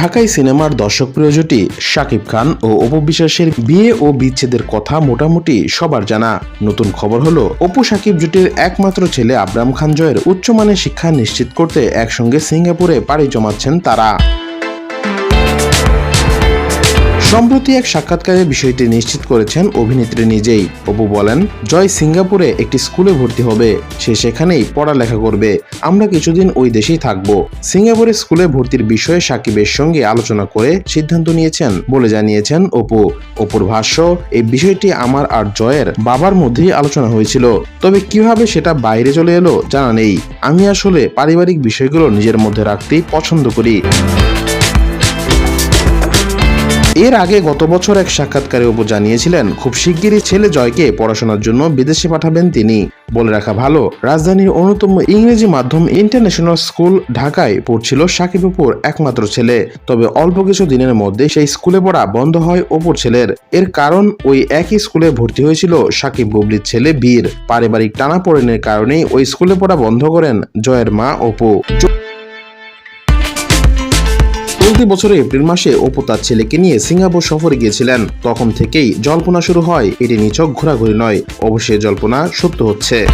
ঢাকাই সিনেমার দর্শকপ্রিয় জুটি শাকিব খান ও অপু বিশ্বাসের বিয়ে ও বিচ্ছেদের কথা মোটামুটি সবার জানা। নতুন খবর হলো, অপু শাকিব জুটির একমাত্র ছেলে আবরাম খান জয়ের উচ্চমানের শিক্ষা নিশ্চিত করতে একসঙ্গে সিঙ্গাপুরে পাড়ি জমাচ্ছেন তারা। সম্প্রতি এক সাক্ষাৎকারে বিষয়টি নিশ্চিত করেছেন অভিনেত্রী নিজেই। অপু বলেন, জয় সিঙ্গাপুরে একটি স্কুলে ভর্তি হবে। সে সেখানেই পড়ালেখা করবে। আমরা কিছুদিন ওই দেশেই থাকব। সিঙ্গাপুরে স্কুলে ভর্তির বিষয়ে সাকিবের সঙ্গে আলোচনা করে সিদ্ধান্ত নিয়েছেন বলে জানিয়েছেন অপু। অপুর ভাষ্য, এই বিষয়টি আমার আর জয়ের বাবার মধ্যেই আলোচনা হয়েছিল। তবে কীভাবে সেটা বাইরে চলে এলো জানা নেই। আমি আসলে পারিবারিক বিষয়গুলো নিজের মধ্যে রাখতেই পছন্দ করি। এর আগে গত বছর এক সাক্ষাৎকারে অপু জানিয়েছিলেন, খুব শিগগিরই ছেলে জয়কে পড়াশোনার জন্য বিদেশে পাঠাবেন তিনি। বলে রাখা ভালো, রাজধানীর অন্যতম ইংরেজি মাধ্যম ইন্টারন্যাশনাল স্কুল ঢাকায় পড়ছিল সাকিব অপুর একমাত্র ছেলে। তবে অল্প কিছু দিনের মধ্যে সেই স্কুলে পড়া বন্ধ হয় অপুর ছেলের। এর কারণ ওই একই স্কুলে ভর্তি হয়েছিল সাকিব বুবলির ছেলে বীর। পারিবারিক টানাপোড়েনের কারণেই ওই স্কুলে পড়া বন্ধ করেন জয়ের মা অপু। চলতি বছরে এপ্রিল মাসে অপু তার ছেলেকে নিয়ে সিঙ্গাপুর সফরে গিয়েছিলেন। তখন থেকেই জল্পনা শুরু হয়, এটি নিচক ঘোরাঘুরি নয়। অবশ্যই জল্পনা সত্য হচ্ছে।